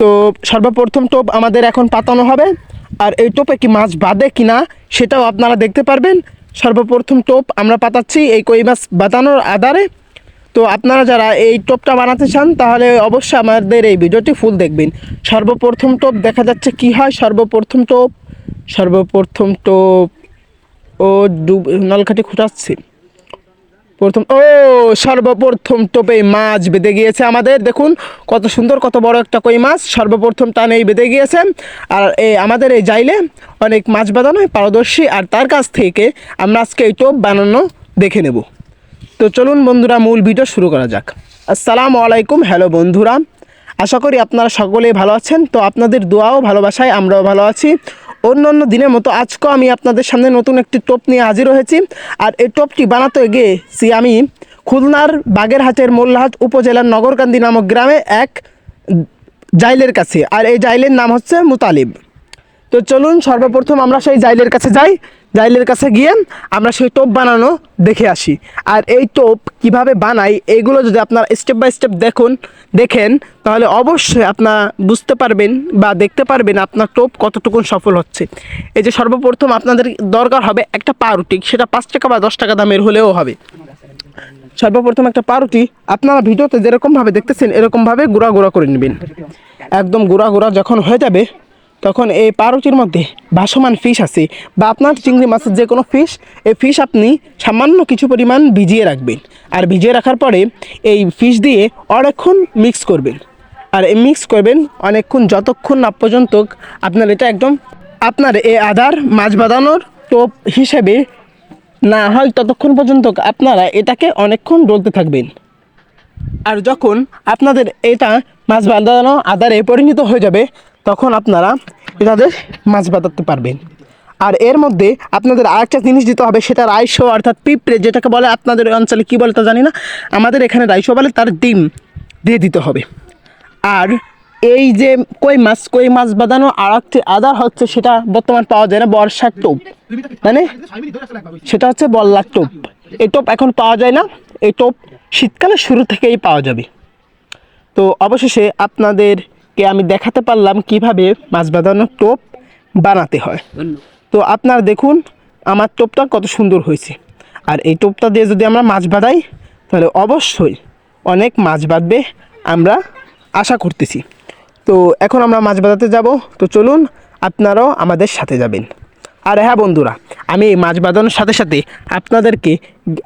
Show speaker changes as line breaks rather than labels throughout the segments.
তো সর্বপ্রথম টোপ আমাদের এখন পাতানো হবে। আর এই টোপে কি মাছ বাঁধে কিনা সেটাও আপনারা দেখতে পারবেন। সর্বপ্রথম টোপ আমরা পাতাচ্ছি এই কই মাছ বাঁধানোর আধারে। তো আপনারা যারা এই টোপটা বানাতে চান, তাহলে অবশ্যই আমাদের এই ভিডিওটি ফুল দেখবেন। সর্বপ্রথম টোপ দেখা যাচ্ছে কি হয়? সর্বপ্রথম টোপ সর্বপ্রথম টোপ, ও ডুব নলকাঠি খুঁটাচ্ছি প্রথম, ও, সর্বপ্রথম টোপে মাছ বেঁধে গিয়েছে আমাদের। দেখুন, কত সুন্দর, কত বড় একটা কই মাছ। সর্বপ্রথম টানেই বেঁধে গিয়েছে। আর এই আমাদের এই জাইলে অনেক মাছ বাঁধানোয় পারদর্শী। আর তার কাছ থেকে আমরা আজকে এই টোপ বানানো দেখে নেব। তো চলুন বন্ধুরা, মূল ভিডিও শুরু করা যাক। আসসালামু আলাইকুম, হ্যালো বন্ধুরা। আশা করি আপনারা সকলেই ভালো আছেন। তো আপনাদের দোয়াও, ভালোবাসায় আমরাও ভালো আছি। অন্য অন্য দিনের মতো আজকেও আমি আপনাদের সামনে নতুন একটি টোপ নিয়ে হাজির হয়েছি। আর এই টোপটি বানাতে গিয়েছি আমি খুলনার বাগেরহাটের মোল্লাহাট উপজেলার নগরকান্দি নামক গ্রামে এক জাইলের কাছে। আর এই জাইলের নাম হচ্ছে মুতালিব। তো চলুন সর্বপ্রথম আমরা সেই জাইলের কাছে যাই। জাইলের কাছে গিয়ে আমরা সেই টোপ বানানো দেখে আসি। আর এই টোপ কীভাবে বানাই এইগুলো যদি আপনার স্টেপ বাই স্টেপ দেখুন, দেখেন, তাহলে অবশ্যই আপনার বুঝতে পারবেন বা দেখতে পারবেন আপনার টোপ কতটুকু সফল হচ্ছে। এই যে সর্বপ্রথম আপনাদের দরকার হবে একটা পাউরুটি সেটা পাঁচ টাকা বা দশ টাকা দামের হলেও হবে। সর্বপ্রথম একটা পাউরুটি আপনারা ভিডিওতে যেরকমভাবে দেখতেছেন, এরকমভাবে গুঁড়া গুঁড়া করে নেবেন। একদম গুঁড়া গুঁড়া যখন হয়ে যাবে তখন এই পাউরুটির মধ্যে ভাসমান ফিশ আছে। বা আপনার চিংড়ি মাছের যে কোনো ফিশ এই ফিশ আপনি সামান্য কিছু পরিমাণ ভিজিয়ে রাখবেন। আর ভিজিয়ে রাখার পরে এই ফিশ দিয়ে অনেকক্ষণ মিক্স করবেন। আর এই মিক্স করবেন অনেকক্ষণ যতক্ষণ না পর্যন্ত আপনার এটা একদম আপনার এই আধার মাছ বাঁধানোর টোপ হিসেবে না হয় ততক্ষণ পর্যন্ত আপনারা এটাকে অনেকক্ষণ ডলতে থাকবেন। আর যখন আপনাদের এটা মাছ বাঁধানো আদারে পরিণত হয়ে যাবে তখন আপনারা এটাদের মাছ বাঁধাতে পারবেন। আর এর মধ্যে আপনাদের আরেকটা জিনিস দিতে হবে, সেটা রাইশো অর্থাৎ পিঁপড়ে, যেটাকে বলে আপনাদের অঞ্চলে, কী বলে তা জানি না। আমাদের এখানে রাইশো বলে, তার ডিম দিয়ে দিতে হবে। আর এই যে কই মাছ কই মাছ বাঁধানো আর একটি আদার হচ্ছে, সেটা বর্তমান পাওয়া যায় না, বর্ষার টোপ। মানে সেটা হচ্ছে বল্লার টোপ। এই টোপ এখন পাওয়া যায় না, এই টোপ শীতকালের শুরু থেকেই পাওয়া যাবে। তো অবশেষে আপনাদেরকে আমি দেখাতে পারলাম কীভাবে মাছ বাঁধানোর টোপ বানাতে হয়। তো আপনারা দেখুন, আমার টোপটা কত সুন্দর হয়েছে। আর এই টোপটা দিয়ে যদি আমরা মাছ বাঁধাই, তাহলে অবশ্যই অনেক মাছ বাঁধবে আমরা আশা করতেছি। তো এখন আমরা মাছ বাঁধাতে যাব। তো চলুন, আপনারাও আমাদের সাথে যাবেন। আর হ্যাঁ বন্ধুরা, আমি এই মাছ বাঁধানোর সাথে সাথে আপনাদেরকে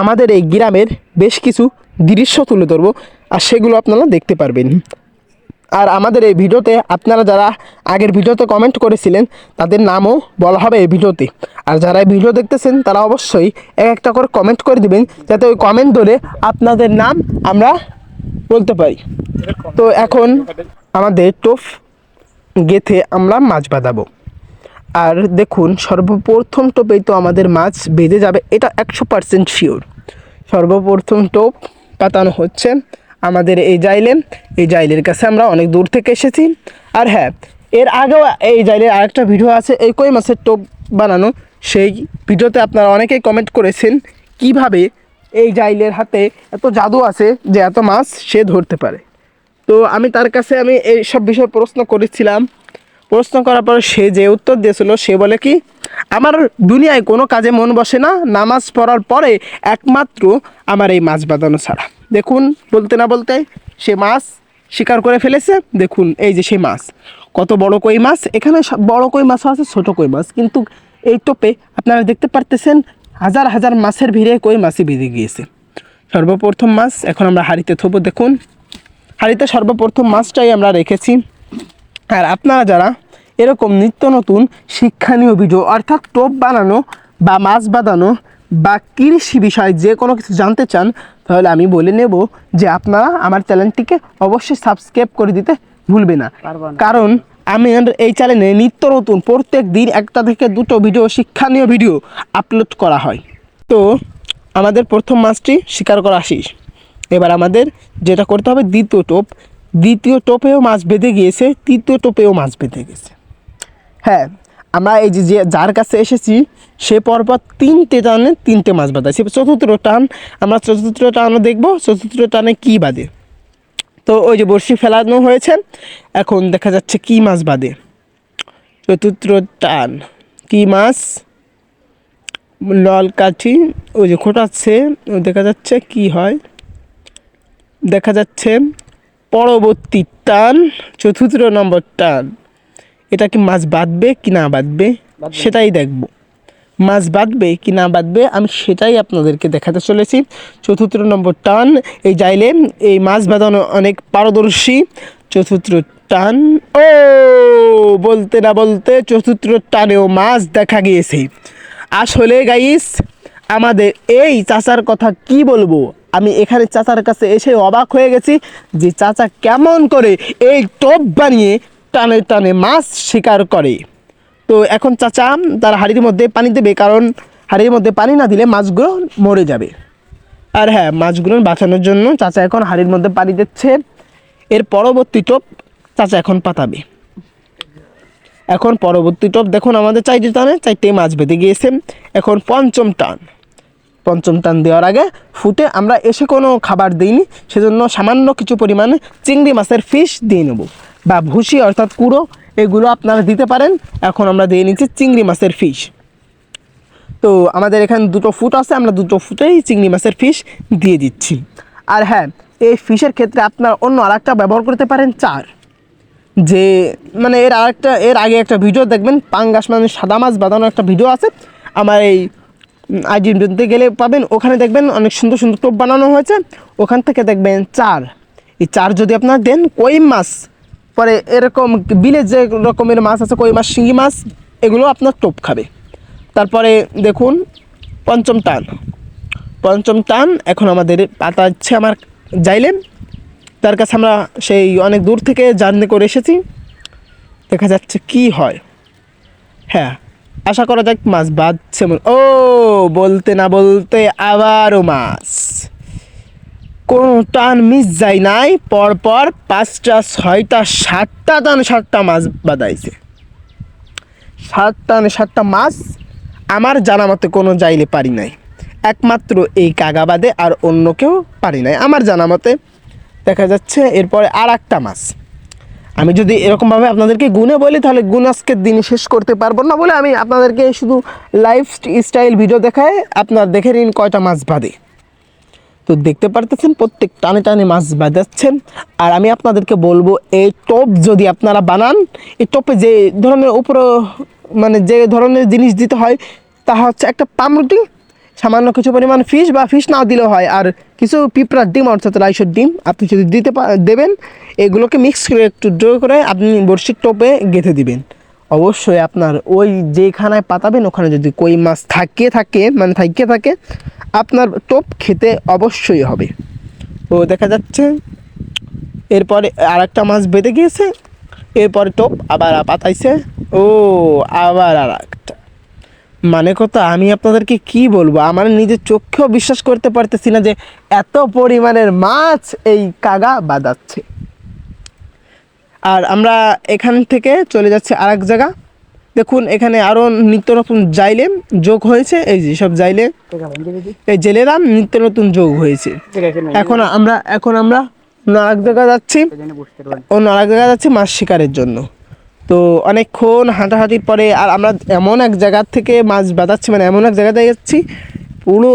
আমাদের এই গ্রামের বেশ কিছু দৃশ্য তুলে ধরবো। আর সেগুলো আপনারা দেখতে পারবেন। আর আমাদের এই ভিডিওতে আপনারা যারা আগের ভিডিওতে কমেন্ট করেছিলেন, তাদের নামও বলা হবে এই ভিডিওতে। আর যারা এই ভিডিও দেখতেছেন, তারা অবশ্যই এক একটা করে কমেন্ট করে দিবেন, যাতে ওই কমেন্ট ধরে আপনাদের নাম আমরা বলতে পারি। তো এখন আমাদের টোফ গেথে আমরা মাছ বাঁধাবো। আর দেখুন, সর্বপ্রথম টোপেই তো আমাদের মাছ বেঁধে যাবে, এটা একশো পার্সেন্ট শিওর সর্বপ্রথম টোপ পাতানো হচ্ছে। আমাদের এই জাইলে এই জাইলের কাছে আমরা অনেক দূর থেকে এসেছি। আর হ্যাঁ এর আগেও এই জাইলের আরেকটা ভিডিও আছে, এই কই মাছের টোপ বানানো? সেই ভিডিওতে আপনারা অনেকেই কমেন্ট করেছেন, কীভাবে এই জাইলের হাতে এত জাদু আছে যে এত মাছ সে ধরতে পারে। তো আমি তার কাছে আমি এই সব বিষয়ে প্রশ্ন করেছিলাম। প্রশ্ন করার পর সে যে উত্তর দিয়েছিল, সে বলে কি, আমার দুনিয়ায় কোনো কাজে মন বসে না, নামাজ পড়ার পরে একমাত্র আমার এই মাছ বাঁধানো ছাড়া। দেখুন, বলতে না বলতে সে মাছ শিকার করে ফেলেছে। দেখুন, এই যে সে মাছ। কত বড় কই মাছ? এখানে বড় কই মাছও আছে, ছোট কই মাছ। কিন্তু এই টোপে আপনারা দেখতে পারতেছেন, হাজার হাজার মাছের ভিড়ে কই মাছই বেঁধে গিয়েছে। সর্বপ্রথম মাছ এখন আমরা হাঁড়িতে থবো, দেখুন। হাঁড়িতে সর্বপ্রথম মাছটাই আমরা রেখেছি। আর আপনারা যারা এরকম নিত্য নতুন শিক্ষণীয় ভিডিও, অর্থাৎ টোপ বানানো বা মাছ বাঁধানো বা কৃষি বিষয়ে যে কোনো কিছু জানতে চান তাহলে আমি বলে নেব যে আপনারা আমার চ্যানেলটিকে অবশ্যই সাবস্ক্রাইব করে দিতে ভুলবে না। কারণ আমি এই চ্যানেলে নিত্য নতুন প্রত্যেক দিন একটা থেকে দুটো ভিডিও শিক্ষণীয় ভিডিও আপলোড করা হয়। তো আমাদের প্রথম মাছটি শিকার করা শেষ। এবার আমাদের যেটা করতে হবে দ্বিতীয় টোপ। দ্বিতীয় টোপেও মাছ বেঁধে গিয়েছে তৃতীয় টোপেও মাছ বেঁধে গেছে। হ্যাঁ আমরা এই যে যার কাছে এসেছি, সে পরপর তিনটে টানে তিনটে মাছ বাঁধা সে চতুর্থ টান, আমরা চতুর্থ টানও দেখব, চতুর্থ টানে কী বাঁধে। তো ওই যে বড়শি ফেলানো হয়েছে, এখন দেখা যাচ্ছে কি মাছ বাঁধে। চতুর্থ টান, কি মাছ? নল কাঠি ওই যে খোটাচ্ছে, দেখা যাচ্ছে কি হয়? দেখা যাচ্ছে পরবর্তী টান, চতুর্থ নম্বর টান। এটা কি মাছ বাঁধবে কি না বাঁধবে? সেটাই দেখব। মাছ বাঁধবে কি না বাঁধবে আমি সেটাই আপনাদেরকে দেখাতে চলেছি। চতুর্থ নম্বর টান এই যাইলে এই মাছ বাঁধানো অনেক পারদর্শী। চতুর্থ টান ও বলতে না বলতে চতুর্থ টানেও মাছ দেখা গিয়েছে। আসলে গাইস আমাদের এই চাচার কথা কি বলব? আমি এখানে চাচার কাছে এসে অবাক হয়ে গেছি যে চাচা কেমন করে এই টোপ বানিয়ে টানে টানে মাছ শিকার করে। তো এখন চাচা তার হাড়ির মধ্যে পানি দেবে কারণ হাড়ির মধ্যে পানি না দিলে মাছগুলো মরে যাবে। আর হ্যাঁ মাছগুলো বাঁচানোর জন্য চাচা এখন হাড়ির মধ্যে পানি দিচ্ছে। এর পরবর্তী টোপ চাচা এখন পাতাবে। এখন পরবর্তী টপ দেখুন আমাদের চারটে টানে চারটে মাছ বেঁধে গিয়েছে। এখন পঞ্চম টান। পঞ্চম টান দেওয়ার আগে ফুটে আমরা এসে কোনো খাবার দিইনি, সেজন্য সামান্য কিছু পরিমাণে চিংড়ি মাছের ফিশ দিয়ে নেব। বা ভুসি অর্থাৎ কুড়ো, এগুলো আপনারা দিতে পারেন। এখন আমরা দিয়ে নিচ্ছি চিংড়ি মাছের ফিশ। তো আমাদের এখানে দুটো ফুট আছে, আমরা দুটো ফুটেই চিংড়ি মাছের ফিশ দিয়ে দিচ্ছি। আর হ্যাঁ এই ফিশের ক্ষেত্রে আপনার অন্য আরেকটা ব্যবহার করতে পারেন চার। যে মানে এর আরেকটা, এর আগে একটা ভিডিও দেখবেন, পাঙ্গাস মানে সাদা মাছ বাঁধানো একটা ভিডিও আছে। আমার এই আইডিতে গেলে পাবেন, ওখানে দেখবেন অনেক সুন্দর সুন্দর টোপ বানানো হয়েছে। ওখান থেকে দেখবেন চার। এই চার যদি আপনারা দেন, কই মাছ পরে এরকম বিলে যে রকমের মাছ আছে, কই মাছ, শিঙি মাছ, এগুলো আপনার টোপ খাবে। তারপরে দেখুন, পঞ্চম টান। পঞ্চম টান, এখন আমাদের পাতা হচ্ছে আমার যাইলেন তার কাছে আমরা সেই অনেক দূর থেকে জার্নি করে এসেছি। দেখা যাচ্ছে কি হয়। হ্যাঁ আশা করা যাক মাছ বাঁধছে ও, বলতে না বলতে আবারও মাছ। কোনো টান মিস যায় নাই, পরপর পাঁচটা, ছয়টা, সাতটা টান সাতটা মাছ বাঁধাইছে। সাত টানে সাতটা মাছ আমার জানা মতে কোনো যাইলে পারি নাই। একমাত্র এই কাগা বাদে আর অন্য কেউ পারি নাই। আমার জানা মতে দেখা যাচ্ছে এরপরে আর একটা মাছ। আমি যদি এরকমভাবে আপনাদেরকে গুনে বলি, তাহলে গুণ আজকের দিন শেষ করতে পারব না বলে আমি আপনাদেরকে শুধু লাইফ স্টাইল ভিডিও দেখায় আপনার দেখে নিন কয়টা মাছ বাঁধে। তো দেখতে পারতেছেন, প্রত্যেক টানে টানে মাছ বাজাচ্ছেন। আর আমি আপনাদেরকে বলব, এই টপ যদি আপনারা বানান, এই টপে যে ধরনের উপরে মানে যে ধরনের জিনিস দিতে হয়, তা হচ্ছে একটা পামরুটি সামান্য কিছু পরিমাণ ফিশ বা ফিশ না দিলেও হয়। আর কিছু পিঁপড়ার ডিম, অর্থাৎ রাইসের ডিম, আপনি যদি দিতে দেবেন, এগুলোকে মিক্স করে একটু ড্রো করে আপনি বড়শির টোপে গেঁথে দিবেন। অবশ্যই আপনার ওই যেখানায় পাতাবেন, ওখানে যদি কই মাছ থাকে থাকে মানে থাকিয়ে থাকে, আপনার টোপ খেতে অবশ্যই হবে। ও দেখা যাচ্ছে, এরপরে আর একটা মাছ বেঁধে গিয়েছে, এরপরে টোপ আবার পাতাইছে, ও আবার আর একটা মানে কথা, আমি আপনাদেরকে কি বলব, আমার নিজের চোখেও বিশ্বাস করতে পারতেছি না যে এত পরিমাণের মাছ এই কাগা বাঁধাচ্ছে। আর আমরা এখান থেকে চলে যাচ্ছি আর এক জায়গা। দেখুন, এখানে আরও নিত্য নতুন জাইলে যোগ হয়েছে। এই যে সব জাইলে এই জেলেরা নিত্য নতুন যোগ হয়েছে। এখন আমরা এখন আমরা অন্য আরেক জায়গা যাচ্ছি। অন্য আরেক জায়গা যাচ্ছি মাছ শিকারের জন্য। তো অনেকক্ষণ হাঁটাহাঁটির পরে আর আমরা এমন এক জায়গার থেকে মাছ বাঁধাচ্ছি মানে এমন এক জায়গাতে যাচ্ছি, পুরো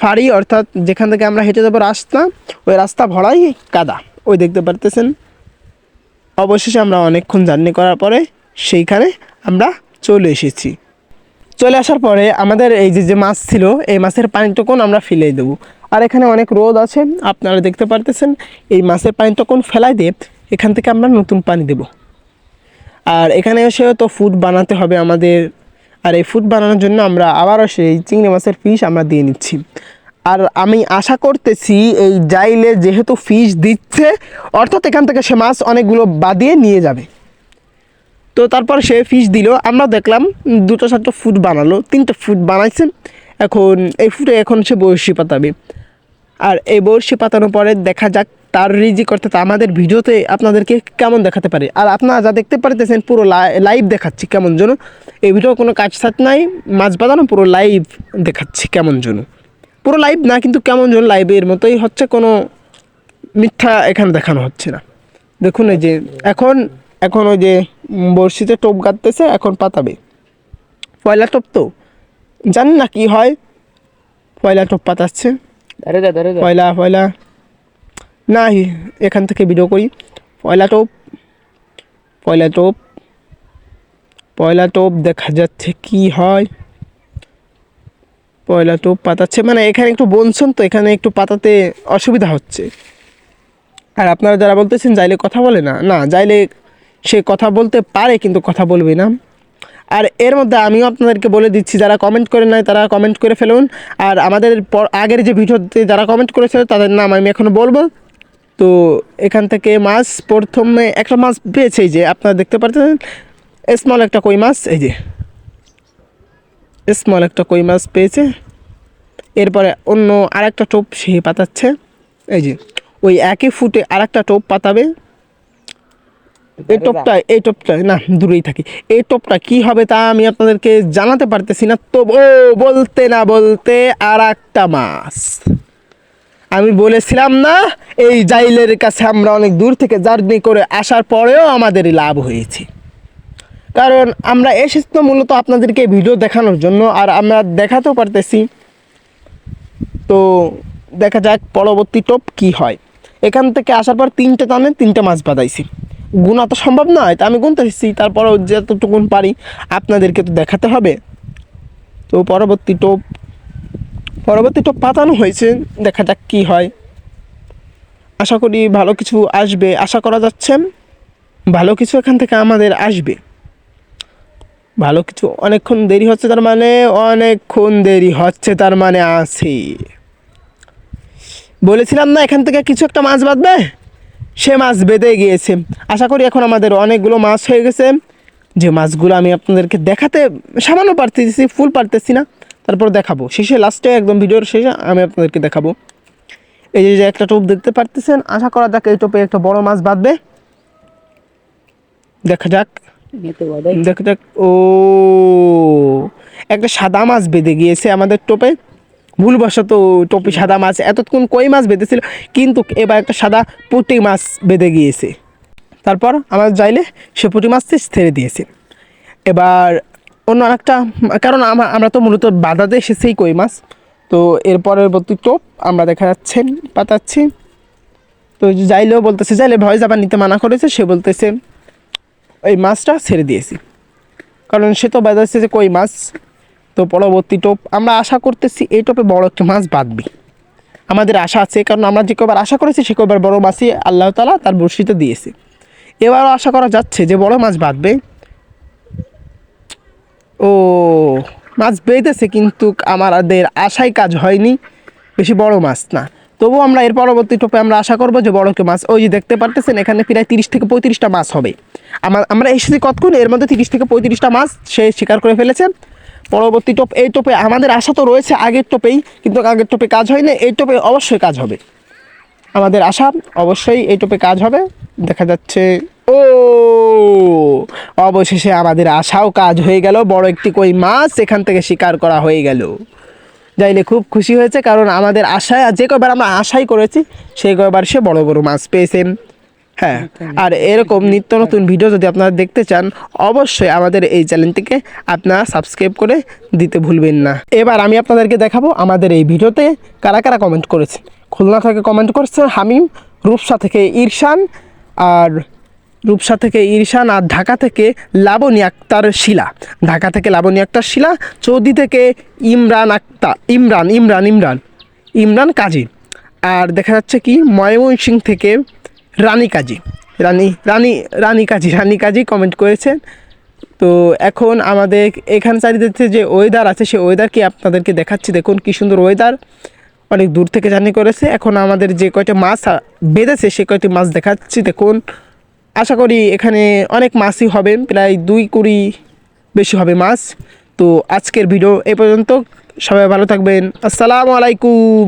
ফাড়ি অর্থাৎ যেখান থেকে আমরা হেঁটে যাব রাস্তা, ওই রাস্তা ভরাই কাদা। ওই দেখতে পারতেছেন? অবশেষে আমরা অনেকক্ষণ জার্নি করার পরে সেইখানে আমরা চলে এসেছি। চলে আসার পরে আমাদের এই যে যে মাছ ছিল, এই মাছের পানিটুকুন আমরা ফেলে দেবো। আর এখানে অনেক রোদ আছে, আপনারা দেখতে পারতেছেন, এই মাছের পানিটুকুন ফেলাই দিয়ে এখান থেকে আমরা নতুন পানি দেব। আর এখানে এসেও তো ফুড বানাতে হবে আমাদের, আর এই ফুড বানানোর জন্য আমরা আবারও সেই চিংড়ি মাছের ফিশ আমরা দিয়ে নিচ্ছি। আর আমি আশা করতেছি এই জাইলে যেহেতু ফিশ দিচ্ছে, অর্থাৎ এখান থেকে সে মাছ অনেকগুলো বাদিয়ে নিয়ে যাবে। তো তারপর সে ফিশ দিল, আমরা দেখলাম দুটো চারটো ফুট বানালো, তিনটে ফুট বানাইছে। এখন এই ফুটে এখন সে বড়শি পাতাবে। আর এই বড়শি পাতানোর পরে দেখা যাক তার রিজিক, অর্থাৎ আমাদের ভিডিওতে আপনাদেরকে কেমন দেখাতে পারে। আর আপনারা যা দেখতে পারতেছেন, পুরো লাইভ দেখাচ্ছি কেমন যেন। এই ভিডিও কোনো কাজ সাজ নাই, মাছ বাঁধানো পুরো লাইভ দেখাচ্ছি কেমন যেন। পুরো লাইভ না কিন্তু কেমন যেন লাইভের মতোই হচ্ছে কোনো মিথ্যা এখানে দেখানো হচ্ছে না। দেখুন এই যে এখন এখন ওই যে বড়শিতে টোপ গাঁততেছে এখন পাতাবে। পয়লা টোপ তো। জানি না কি হয় পয়লা টোপ পাতাচ্ছে। পয়লা পয়লা না এখান থেকে ভিডিও করি। পয়লা টোপ পয়লা টোপ পয়লা টোপ দেখা যাচ্ছে কি হয়। পয়লা টোপ পাতাচ্ছে। মানে এখানে একটু বলছেন তো, এখানে একটু পাতাতে অসুবিধা হচ্ছে। আর আপনারা যারা বলতেছেন, যাইলে কথা বলে না। না, যাইলে সে কথা বলতে পারে, কিন্তু কথা বলবে না। আর এর মধ্যে আমিও আপনাদেরকে বলে দিচ্ছি, যারা কমেন্ট করে নাই, তারা কমেন্ট করে ফেলুন। আর আমাদের পর আগের যে ভিডিওতে যারা কমেন্ট করেছিল, তাদের নাম আমি এখনও বলব। তো এখান থেকে মাছ প্রথমে একটা মাছ পেয়েছে, এই যে আপনারা দেখতে পাচ্ছেন স্মল একটা কই মাছ, এই যে। স্মল একটা কই মাছ পেয়েছে। এরপরে অন্য আরেকটা টোপ সে পাতাচ্ছে। এই যে ওই একই ফুটে আরেকটা টোপ পাতাবে। এই টোপটা এই টোপটা না দূরেই থাকি। এই টোপটা কি হবে তা আমি আপনাদেরকে জানাতে পারতেছি না। তো ও বলতে না বলতে আর একটা মাছ। আমি বলেছিলাম না এই জাইলের কাছে আমরা অনেক দূর থেকে জার্নি করে আসার পরেও আমাদের লাভ হয়েছে। কারণ আমরা এসেছি তো মূলত আপনাদেরকে ভিডিও দেখানোর জন্য, আর আমরা দেখাতেও পারতেছি। তো দেখা যাক পরবর্তী টপ কি হয়। এখান থেকে আসার পর তিনটে টানে তিনটে মাছ বাঁধাইছি। গুণা তো সম্ভব নয়, তা আমি গুনতেছি তারপরেও যতটুকুন পারি আপনাদেরকে তো দেখাতে হবে। তো পরবর্তী টোপ পরবর্তী টোপ পাতানো হয়েছে, দেখা যাক কী হয়। আশা করি ভালো কিছু আসবে। আশা করা যাচ্ছে ভালো কিছু এখান থেকে আমাদের আসবে। ভালো কিছু অনেকক্ষণ দেরি হচ্ছে, তার মানে অনেকক্ষণ দেরি হচ্ছে, তার মানে আছে। বলেছিলাম না এখান থেকে কিছু একটা মাছ বাঁধবে? সে মাছ বেঁধে গিয়েছে। আশা করি এখন আমাদের অনেকগুলো মাছ হয়ে গেছে। যে মাছগুলো আমি আপনাদেরকে দেখাতে সামান্য পারতেছি ফুল পারতেছি না। তারপর দেখাবো। শেষে লাস্টে একদম ভিডিওর শেষে আমি আপনাদেরকে দেখাবো। এই যে- একটা টোপ দেখতে পারতেছেন, আশা করা যাক এই টোপে একটা বড় মাছ বাঁধবে। দেখা যাক। দেখা ও, একটা সাদা মাছ বেঁধে গিয়েছে আমাদের টোপে। ভুলবশত টোপে সাদা মাছ, এতক্ষণ কই মাছ বেঁধেছিল? কিন্তু এবার একটা সাদা পুঁটি মাছ বেঁধে গিয়েছে। তারপর আমার যাইলে সে পুঁটি মাছটি ছেড়ে দিয়েছে। এবার অন্য আরেকটা, কারণ আমরা তো মূলত বাধাতে এসেছেই কই মাছ। তো এর পরবর্তী টোপ আমরা দেখা যাচ্ছে, পাতাচ্ছি। তো যাইলেও বলতেছে, যাইলে ভয় যাবার নিতে মানা করেছে। সে বলতেছে ওই মাছটা ছেড়ে দিয়েছি। কারণ সে তো বাজাচ্ছে যে কই মাছ? তো পরবর্তী টোপ, আমরা আশা করতেছি এই টোপে বড় একটা মাছ বাঁধবে। আমাদের আশা আছে, কারণ আমরা যে কবার আশা করেছি, সে কবার বড় মাছই আল্লাহ তালা তার বর্ষিতে দিয়েছে। এবারও আশা করা যাচ্ছে যে বড় মাছ বাঁধবে। ও, মাছ বেঁধেছে কিন্তু আমাদের আশায় কাজ হয়নি, বেশি বড় মাছ না। তবু আমরা এর পরবর্তী টোপে আমরা আশা করব যে বড়কে মাছ, ওই যে দেখতে পারতেছেন, এখানে প্রায় তিরিশ থেকে পঁয়ত্রিশটা মাছ হবে। আমার আমরা এসেছি কতক্ষণ? এর মধ্যে তিরিশ থেকে পঁয়ত্রিশটা মাছ সে শিকার করে ফেলেছে। পরবর্তী টোপ এই টোপে আমাদের আশা তো রয়েছে আগের টোপেই, কিন্তু আগের টোপে কাজ হয়নি। এই টোপে অবশ্যই কাজ হবে। আমাদের আশা, অবশ্যই এই টোপে কাজ হবে। দেখা যাচ্ছে, ও! অবশেষে আমাদের আশাও কাজ হয়ে গেল। বড় একটি কই মাছ এখান থেকে শিকার করা হয়ে গেল। যাইলে খুব খুশি হয়েছে, কারণ আমাদের আশায় যে কয়বার আমরা আশাই করেছি, সেই কয়বার সে বড় বড় মাছ পেয়েছেন হ্যাঁ আর এরকম নিত্য নতুন ভিডিও যদি আপনারা দেখতে চান অবশ্যই আমাদের এই চ্যানেলটিকে আপনারা সাবস্ক্রাইব করে দিতে ভুলবেন না। এবার আমি আপনাদেরকে দেখাবো আমাদের এই ভিডিওতে কারা কারা কমেন্ট করেছে। খুলনা থেকে কমেন্ট করছে হামিম রূপসা থেকে ইরশান আর রূপসা থেকে ইরশান আর ঢাকা থেকে লাবণী আক্তার শিলা। ঢাকা থেকে লাবণী আক্তার শিলা চৌদি থেকে ইমরান আক্তার ইমরান ইমরান ইমরান ইমরান কাজী। আর দেখা যাচ্ছে কি ময়মনসিং থেকে রানী কাজী। রানী রানী রানী কাজী রানী কাজী কমেন্ট করেছেন। তো এখন আমাদের এখান চারিদিকে যে ওয়েদার আছে সেই ওয়েদারকে আপনাদেরকে দেখাচ্ছি? দেখুন কি সুন্দর ওয়েদার অনেক দূর থেকে জার্নি করেছে। এখন আমাদের যে কয়টি মাছ বেঁধেছে, সে কয়টি মাছ দেখাচ্ছি। দেখুন, আশা করি এখানে অনেক মাছই হবে। প্রায় দুই কুড়ি বেশি হবে মাছ। তো আজকের ভিডিও এ পর্যন্ত সবাই ভালো থাকবেন। আসসালামু আলাইকুম।